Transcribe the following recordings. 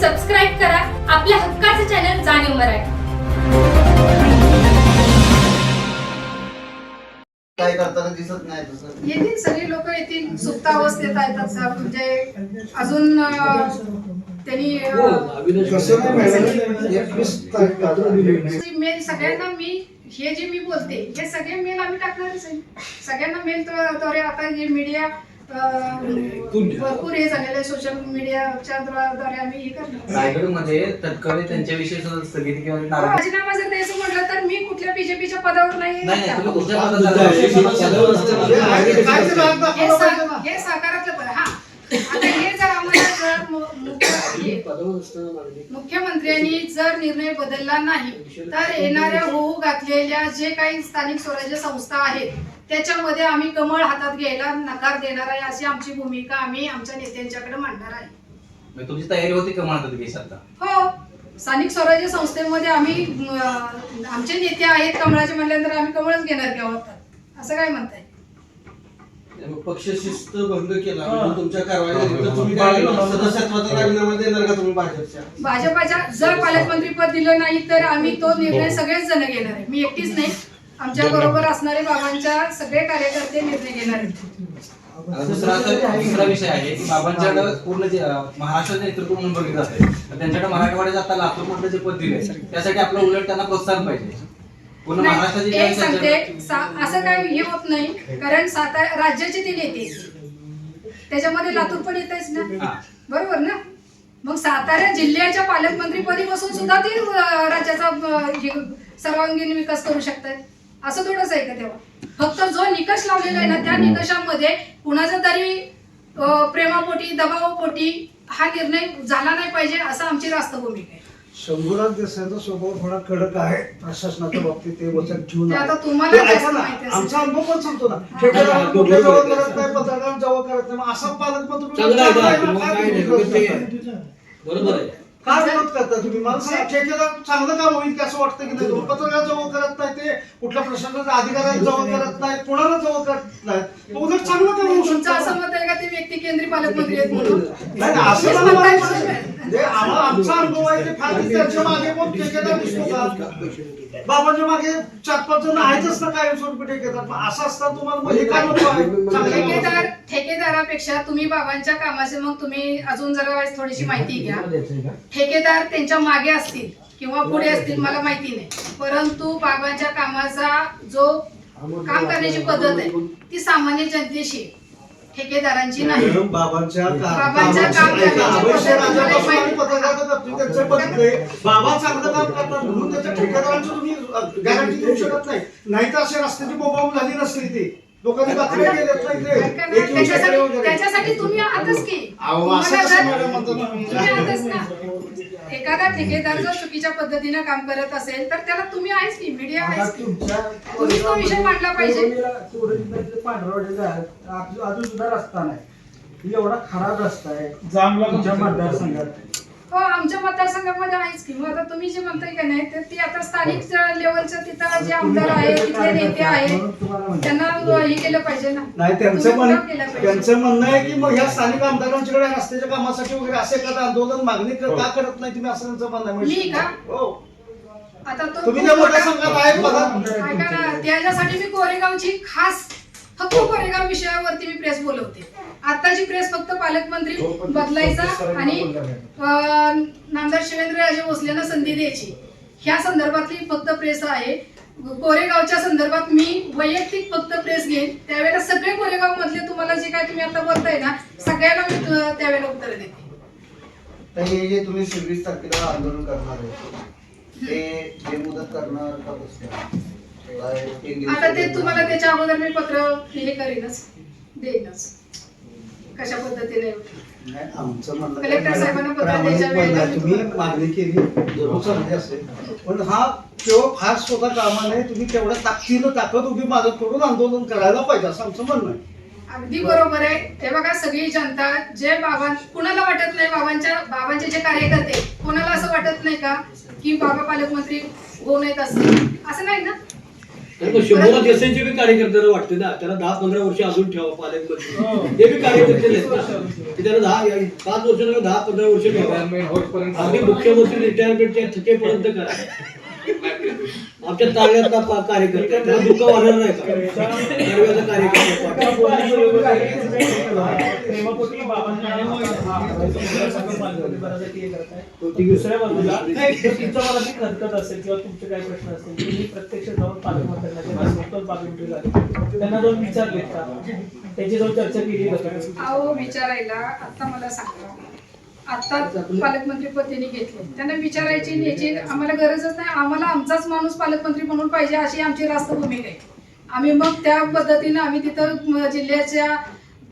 Subscribe करा. आपल्या हक्काचे चॅनल जाणीव मराठी. काय करताना दिसत नाही तसं येतील सगळी लोक येतील. सुप्त अवस्थेत आहेत आता म्हणजे अजून अं, त्यांनी अं, जी मेल सगळ्यांना मी हे जे मी बोलते हे सगळे मेल आम्ही टाकणारच आहे. सगळ्यांना मेल द्वारे आता हे मीडिया भरपूर हे झालेलं आहे. सोशल मीडियाच्या द्वा- द्वारे आम्ही हे करणार. रायगडमध्ये तत्कालीन त्यांच्याविषयी सुद्धा स्थगिती किंवा नाराजी. राजीनामा जर द्यायचं म्हटलं तर मी कुठल्या बीजेपीच्या पदावर नाही नाही नाही तुम्ही कुठल्या काय पदाचा ते राग दाखवलं हे सा-. हे. साकारातलं पद मुख्य- मुख्यमंत्र्यांनी जर निर्णय बदलला नाही तर येणाऱ्या होऊ घातलेल्या जे काही स्थानिक स्वराज्य संस्था आहेत त्याच्यामध्ये आम्ही कमळ हातात घ्यायला नकार देणार आहे अशी आमची भूमिका आम्ही आमच्या नेत्यांच्याकडे मांडणार आहे. म्हणजे तुमची तयारी होती का म्हणतात की आता? हो. स्थानिक स्वराज्य संस्थेमध्ये आम्ही अं, आमचे नेते आहेत कमळाचे म्हटल्यानंतर आम्ही कमळच घेणार आहोत. असं काय म्हणताय? पक्ष शिस्त भंग केला म्हणजे तुमच्या कारवाई तर तुम्ही काय सदस्यत्वाचा राजीनामा देणार का तुम्ही भाजपच्या? भाजपाच्या जर पालकमंत्री पद दिलं नाही तर आम्ही तो निर्णय सगळेच जण घेणार आहे. मी एकटीच नाही. आमच्या बरोबर असणारे बाबांच्या सगळे कार्यकर्ते निर्णय घेणार आहेत. दुसरा असा- दुसरा विषय आहे की बाबांच्याकडे पूर्ण जे अं, महाराष्ट्राचं नेतृत्व म्हणून बघितलं जाते तर त्यांच्याकडे मराठवाड्यात आता लातूर मधलं जे पद दिले त्यासाठी आपलं उलट त्यांना प्रोत्साहन पाहिजे. नाही, एक सांगते सा- असं काय हे होत नाही कारण सातारा राज्याचे ते नेते त्याच्यामध्ये लातूर पण येत ना? हा. बरोबर ना? मग सातारा जिल्ह्याच्या पालकमंत्री पदी बसून सुद्धा ते अं, राज्याचा अं, हे सर्वांगीण विकास करू शकतात असं थोडंच आहे का तेव्हा? फक्त जो निकष लावलेला आहे ना त्या निकषामध्ये कुणाचा तरी अं, प्रेमापोटी दबावापोटी हा निर्णय झाला नाही पाहिजे असं आमची रास्त भूमिका आहे. शंभूराज देसाईचा स्वभाव थोडा कडक आहे प्रशासनाच्या बाबतीत ते वचन ठेवून ते आहे. आता तुम्हाला ते ऐका जास्त ना, माहिती असेल. आमचा अनुभव पण सांगतो ना. जवळ करत नाही पत्रकार जवळ करत नाही. मग असा पालकमंत्री चांगला आहे चांगला आहे का? ना, मग काय काय नाही, विरोध मग ते- करता? बरोबर आहे. काय विरोध करता तुम्ही. मला सांगा ठेकेदार चांगलं काम होईल की असं वाटतं की नाही? पत्रकार जवळ करत नाही ते कुठल्या प्रशासनाच्या अधिकाऱ्यांना जवळ करत नाही कोणाला जवळ करत नाही. मग उलट चांगलं काम होऊ तुमचं असं शकतं मत आहे का ते व्यक्ती केंद्रीय पालकमंत्री आहेत म्हणून? नाही नाही, असं मला म्हणायचं नाही. म्हणजे आमचा अनुभव आहे की फार त्यांच्या मागे पण ठेकेदार दिसतो का? बाबांच्या मागे चार पाच जण आहेतच ना कायमस्वरूपी ठेकेदार? असं असताना तुम्हाला हे काय आहे चांगलं ठेकेदार. ठेकेदारापेक्षा तुम्ही बाबांच्या कामाचे मग तुम्ही अजून जरा थोडीशी माहिती घ्या. ठेकेदार त्यांच्या मागे असतील किंवा पुढे असतील मला माहिती नाही. परंतु बाबांच्या कामाचा जो काम करण्याची पद्धत आहे ती सामान्य जनतेशी. ठेकेदारांची नाही. मॅडम, बाबांच्या का- कामाची- राजापासून. बाबा चांगलं काम करतात म्हणून त्याच्या ठेकेदारांची तुम्ही गॅरंटी देऊ शकत नाही. नाही तर असे रस्त्याची बोंबाबोंब झाली नसली ती. लोकांनी बातम्या केल्यात नाही ते. ऐका ना, एक दिवसाकडे त्याच्यासाठी वगैरे. त्याच्यासाठी तुम्ही आताच की अहो, असं तुम्हाला कसं जर- मॅडम तुम्ही? ना एखादा ठेकेदार जर चुकीच्या पद्धतीने काम करत असेल तर त्याला तुम्ही आहेच की मीडिया आता आहेच की तुमच्या तुम्ही तो विषय मांडला पाहिजे. कोरोनीला. अजून अजून सुद्धा रस्ता नाही ही एवढा खराब रस्ता आहे जामला तुमच्या मतदारसंघात हो आमच्या मतदारसंघामध्ये आहेच की मग आता तुम्ही जे म्हणताय का नाही तर ती आता स्थानिक लेवलचं तिथं जे आमदार आहेत तिथले नेते माहिती. त्यांना हे केलं पाहिजे ना नाही त्यांचं म्हण. त्यांचं म्हणणं आहे की मग ह्या स्थानिक आमदारांच्याकडे रस्त्याच्या कामासाठी वगैरे असे एखादं आंदोलन मागणी कर- का करत नाही तुम्ही असं त्यांचं म्हणणं आहे. मी का? हो आता तो तुम्ही खूप त्या मोठ्या मोठा- संघात आहे पदा ऐका ना त्याच्यासाठी मी कोरेगावची खास फक्त कोरेगाव विषयावरती मी प्रेस बोलवते आताची प्रेस फक्त पालकमंत्री बदलायचा आणि अं, नामदार शिवेंद्र राजे भोसलेंना संधी द्यायची. ह्या संदर्भातली फक्त प्रेस आहे. कोरेगावच्या संदर्भात मी वैयक्तिक फक्त प्रेस घेईन. त्यावेळेला सगळे कोरेगाव मधले तुम्हाला जे काय तुम्ही आता बोलताय ना सगळ्यांना मी त्यावेळेला उत्तर देते. तर हे जे तुम्ही सव्वीस तारखेला आंदोलन करणार आहे ते बेमुदत करणार का कसं आता ते तुम्हाला त्याच्या अगोदर मी पत्र हे करीनच देईनच. कशा पद्धतीने? नाही, आमचं म्हणणं कलेक्टर काय, साहेबांना पत्र प्रामाणिक द्यायच्या वेळेला म्हणणं आहे. मी तुम्ही तुम्हाला- मागणी केली जरूर चांगली असेल. पण हा तो फार स्वतः कामा नाही तुम्ही तेवढ्या ताकदीनं ताकद उभी मागत करून आंदोलन करायला पाहिजे असं आमचं म्हणणं आहे. अगदी बरोबर आहे. हे बघा सगळी जनता जे बाबां कुणाला वाटत नाही बाबांच्या बाबांचे जे कार्यकर्ते कोणाला असं वाटत नाही का की बाबा पालकमंत्री होऊ नयेत असं? असं नाही ना? आणि मग एसएनचे बी कार्यकर्त्याला वाटते ना. त्याला दहा पंधरा वर्ष अजून ठेवा पालकमंत्री. ते बी कार्यकर्ते की त्याला दहा पाच वर्ष दहा पंधरा वर्ष ठेवा. अगदी मुख्यमंत्री रिटायरमेंटच्या थकेपर्यंत करा. आमच्या ताळ्यातला पा- कार्यकर्ता? त्याला दुःख वाढणार नाही का? कार्यकर्ता दुसऱ्या बाजूला तुमचं मला ती खतखत असेल किंवा तुमचे काही प्रश्न असतील मी प्रत्यक्ष जाऊन पालकमंत्र्यांना त्यांना जाऊन विचारलेत का त्याची जाऊन चर्चा केली जाते विचारायला. आता मला सांगा. आता पालकमंत्री घेतले त्यांना विचारायची न्यायची आम्हाला गरजच नाही आम्हाला आमचाच माणूस पालकमंत्री म्हणून पाहिजे अशी आमची रास्त भूमिका आहे. आम्ही मग त्या पद्धतीनं आम्ही तिथं जिल्ह्याच्या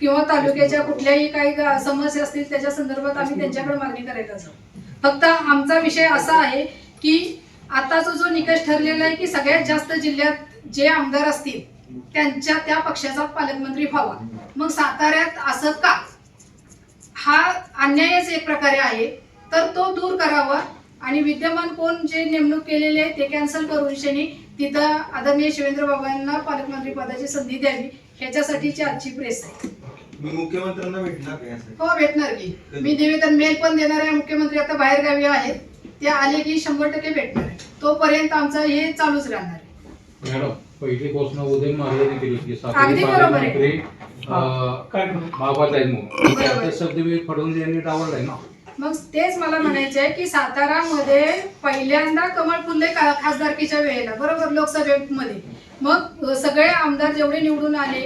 किंवा तालुक्याच्या कुठल्याही काही समस्या असतील त्याच्या संदर्भात आम्ही त्यांच्याकडे मागणी करायला जाऊ. फक्त आमचा विषय असा आहे की आताचा जो निकष ठरलेला आहे की सगळ्यात जास्त जिल्ह्यात जे आमदार असतील त्यांच्या त्या पक्षाचा पालकमंत्री व्हावा. मग साताऱ्यात असं का? हा अन्यायच एक प्रकारे आहे तर तो दूर करावा. आणि विद्यमान कोण जे नेमणूक केलेले आहे ते कॅन्सल करून शनी तिथं आदरणीय शिवेंद्र बाबांना पालकमंत्री पदाची संधी द्यावी ह्याच्यासाठीची आजची प्रेस आहे. मी मुख्यमंत्र्यांना भेटणार का यासाठी? हो भेटणार की. मी निवेदन मेल पण देणार आहे मुख्यमंत्री आता बाहेर गावी आहेत. ते आले की शंभर टक्के भेटणार आहे. तोपर्यंत आमचं हे चालूच राहणार आहे. मॅडम पहिली घोषणा उदयन महाराजांनी केली होती अगदी बरोबर आहे. पालकमंत्री अं, काय करू? बाबासाहेब म्हणून. त्याचा शब्द मी फडवून यांनी डावललाय ना मग तेच मला म्हणायचं आहे की सातारामध्ये पहिल्यांदा कमळ फुले खासदारकीच्या वेळेला बरोबर लोकसभेमध्ये मग सगळे आमदार जेवढे निवडून आले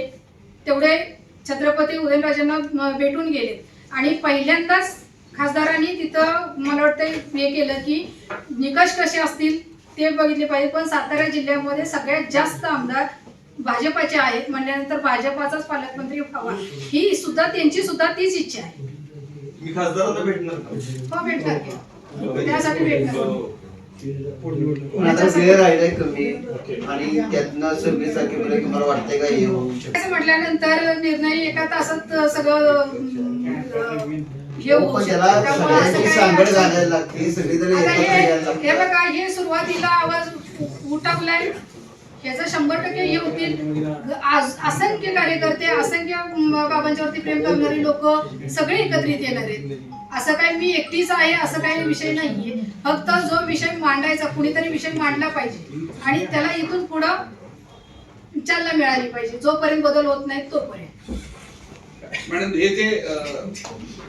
तेवढे छत्रपती उदयनराजेंना म, भेटून गेले आणि पहिल्यांदाच खासदारांनी तिथं मला वाटतं हे केलं की निकष कसे असतील ते बघितले पाहिजे. पण सातारा जिल्ह्यामध्ये सगळ्यात जास्त आमदार भाजपाचे आहेत. म्हणल्यानंतर भाजपाचाच पालकमंत्री व्हावा ही सुद्धा त्यांची सुद्धा तीच इच्छा आहे. मी खासदारांना भेटणार का? हो भेटणार की. त्यासाठी भेटणार. पण आता वेळ राहिलाय कमी आणि त्यातनं सव्वीस तारखेपर्यंत तुम्हाला वाटतंय का हे होऊ शकतं. असं म्हटल्यानंतर निर्णय एका तासात सगळं अं, हे पण. त्याला त्यामुळे असं सगळ्यांची काही सांगड अडचण नाही. घालायला लागते सगळी जण आता एकत्र हे यायला हे लागतात बघा हे सुरुवातीला आवाज उ- उठवलाय. ह्याचं शंभर टक्के हे होतील. आज- असंख्य कार्यकर्ते असंख्य म, बाबांच्यावरती प्रेम करणारी लोक सगळे एकत्रित येणार आहेत. असं काही मी एकटीच आहे असं काही विषय नाहीये. फक्त जो विषय मांडायचा कुणीतरी विषय मांडला पाहिजे. आणि त्याला इथून पुढं चालना मिळाली पाहिजे. जोपर्यंत बदल होत नाही तोपर्यंत. मॅडम हे जे अं,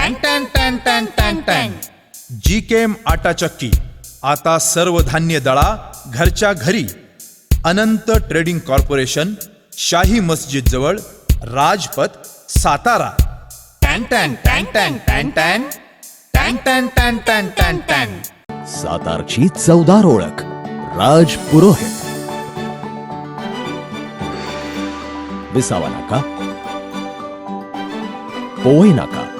टॅन टॅन टॅन टॅन टॅन टॅन जी केम आटा चक्की आता सर्व धान्य दळा घरच्या घरी अनंत ट्रेडिंग कॉर्पोरेशन शाही मस्जिद जवळ राजपथ सातारा टॅन टॅन टॅन टॅन टॅन टॅन टॅन टॅन टॅन टॅन टॅन टॅन सातारची चवदार ओळख राज पुरोहित विसावा नाका पोवई नाका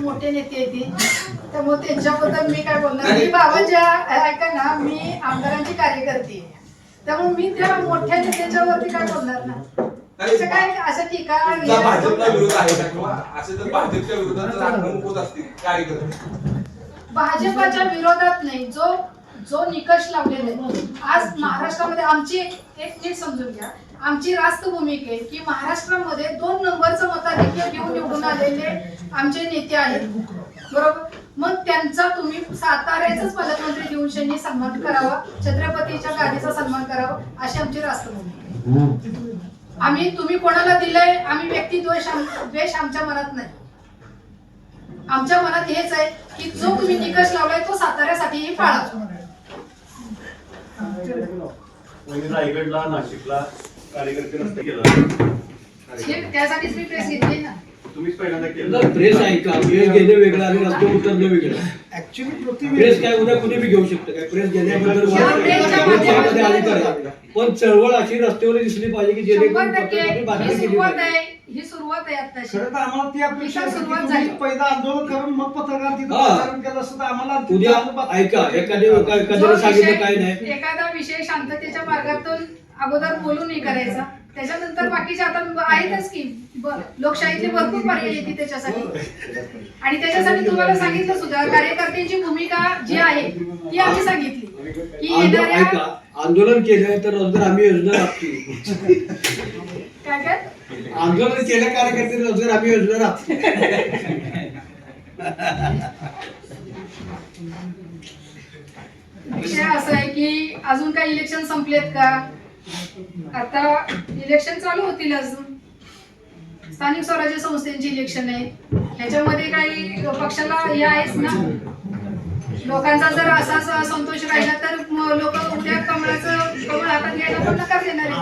मोठे नेते येतील त्यामुळे त्यांच्याबद्दल मी काय बोलणार मी बाबांच्या ऐका ना मी आमदारांची कार्यकर्ती आहे. त्यामुळे मी त्या मोठ्या नेत्याच्या वरती काय बोलणार ना असं काय असं टीका तुमचा भाजपला विरोध आहे का किंवा असे जर भाजपच्या विरोधात जर आक्रमक होत असतील कार्यकर्ते? भाजपाच्या विरोधात नाही जो जो निकष लावलेला आहे. आज महाराष्ट्रामध्ये आमची एक एक नीट समजून घ्या. आमची रास्त भूमिका आहे की महाराष्ट्रामध्ये दोन नंबरचं मताधिक्य घेऊन निवडून आलेले आमचे नेते आहेत. बरोबर? मग त्यांचा तुम्ही साताऱ्याचाच पालकमंत्री देऊन त्यांनी सन्मान करावा छत्रपतीच्या गादीचा सन्मान करावा अशी आमची राष्ट्रभूमी आम्ही तुम्ही कोणाला दिलंय? आम्ही व्यक्ती द्वेष आम- द्वेष आमच्या मनात नाही. आमच्या मनात हेच आहे की जो तुम्ही निकष लावलाय तो साताऱ्यासाठीही पाळा. रायगडला नाशिकला. कार्यकर्ते रस्ते केला. हे त्यासाठीच मी प्रेस घेतली ना. तुम्हीच पहिल्यांदा जर प्रेस आहे का? प्रेस घेणे वेगळं आणि रस्ते उतरणं वेगळं. ऍक्च्युली पृथ्वी प्रेस काय उद्या कुठे बी घेऊ शकतं काय? प्रेस घेण्याबद्दल या प्रेसच्या प्रेसच्यामध्ये माध्यमातून- अधिकार आहे. पण चळवळ अशी रस्त्यावर दिसली पाहिजे की जेणेकरून टक्के पत्रकारांनी बातमी ही केली सुरुवात पाहिजे. आहे. ही सुरुवात आहे आत्ताशी. खरं तर आम्हाला ती अपेक्षा इथं होती की सुरुवात तुम्ही झाली. पहिलं आंदोलन करून मग पत्रकार तिथं हा. प्रसारण केलं असतं तर आम्हाला उद्या ऐका एखाद्या जो एखाद्याला सांगितलं काय नाही. एखादा विषय शांततेच्या मार्गातून अगोदर बोलून नाही करायचा. त्याच्यानंतर बाकीचे आता आहेतच की लोकशाहीतले भरपूर पर्याय येते त्याच्यासाठी. आणि त्याच्यासाठी तुम्हाला सांगितलं सुद्धा कार्यकर्त्यांची भूमिका जी आहे ती आम्ही सांगितली. की आंदोलन येणाऱ्या आंदोलन केलं तर रोजगार आम्ही योजना राबतो. काय काय? आंदोलन केल्या कार्यकर्ते रोजगार आम्ही योजना राबतो. विषय असा आहे की अजून काही इलेक्शन संपलेत का? आता इलेक्शन चालू होतील अजून. स्थानिक स्वराज्य संस्थेची इलेक्शन आहे. ह्याच्यामध्ये काही पक्षाला हे आहेच ना? लोकांचा जर असाच संतोष राहिला तर लोक उद्या कमळाचं कमळ हातात घ्यायला पण नकार देणार आहे